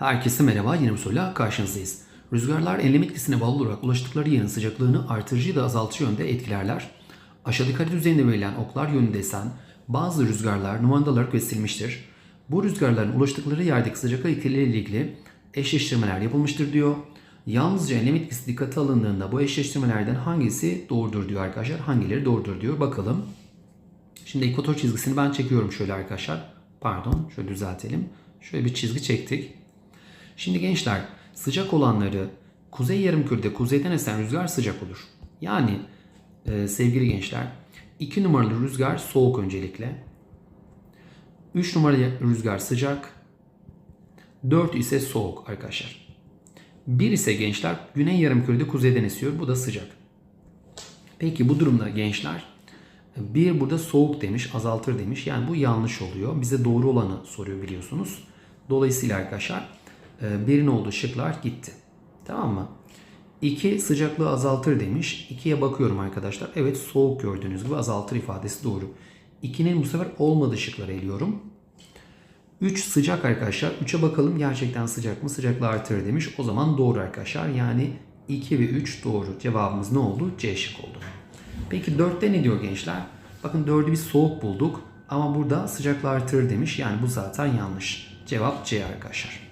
Herkese merhaba, yeni bir soruyla karşınızdayız. Rüzgarlar enlem etkisine bağlı olarak ulaştıkları yerin sıcaklığını artırıcı da artırıcı yönde etkilerler. Aşağıdaki harita üzerinde verilen oklar yönünde esen bazı rüzgarlar numaralı olarak gösterilmiştir. Bu rüzgarların ulaştıkları yerdeki sıcaklık etkileriyle ilgili eşleştirmeler yapılmıştır diyor. Yalnızca enlem etkisi dikkate alındığında bu eşleştirmelerden hangisi doğrudur diyor arkadaşlar. Hangileri doğrudur diyor. Bakalım. Şimdi ekvator çizgisini ben çekiyorum şöyle arkadaşlar. Pardon şöyle düzeltelim. Şöyle bir çizgi çektik. Şimdi gençler sıcak olanları kuzey yarımkürede kuzeyden esen rüzgar sıcak olur. Yani e, sevgili gençler 2 numaralı rüzgar soğuk öncelikle. 3 numaralı rüzgar sıcak. 4 ise soğuk arkadaşlar. 1 ise gençler güney yarımkürede kuzeyden esiyor. Bu da sıcak. Peki bu durumda gençler bir burada soğuk demiş, azaltır demiş. Yani bu yanlış oluyor. Bize doğru olanı soruyor biliyorsunuz. Dolayısıyla arkadaşlar e, birin olduğu şıklar gitti. Tamam mı? 2 sıcaklığı azaltır demiş. 2'ye bakıyorum arkadaşlar. Evet soğuk gördüğünüz gibi azaltır ifadesi doğru. 2'nin bu sefer olmadığı şıkları eliyorum. 3 sıcak arkadaşlar. 3'e bakalım gerçekten sıcak mı? Sıcaklığı artırır demiş. O zaman doğru arkadaşlar. Yani 2 ve 3 doğru. Cevabımız ne oldu? C şık oldu. Peki 4'te ne diyor gençler? Bakın 4'ü biz soğuk bulduk. Ama burada sıcaklığı artırır demiş. Yani bu zaten yanlış. Cevap C arkadaşlar.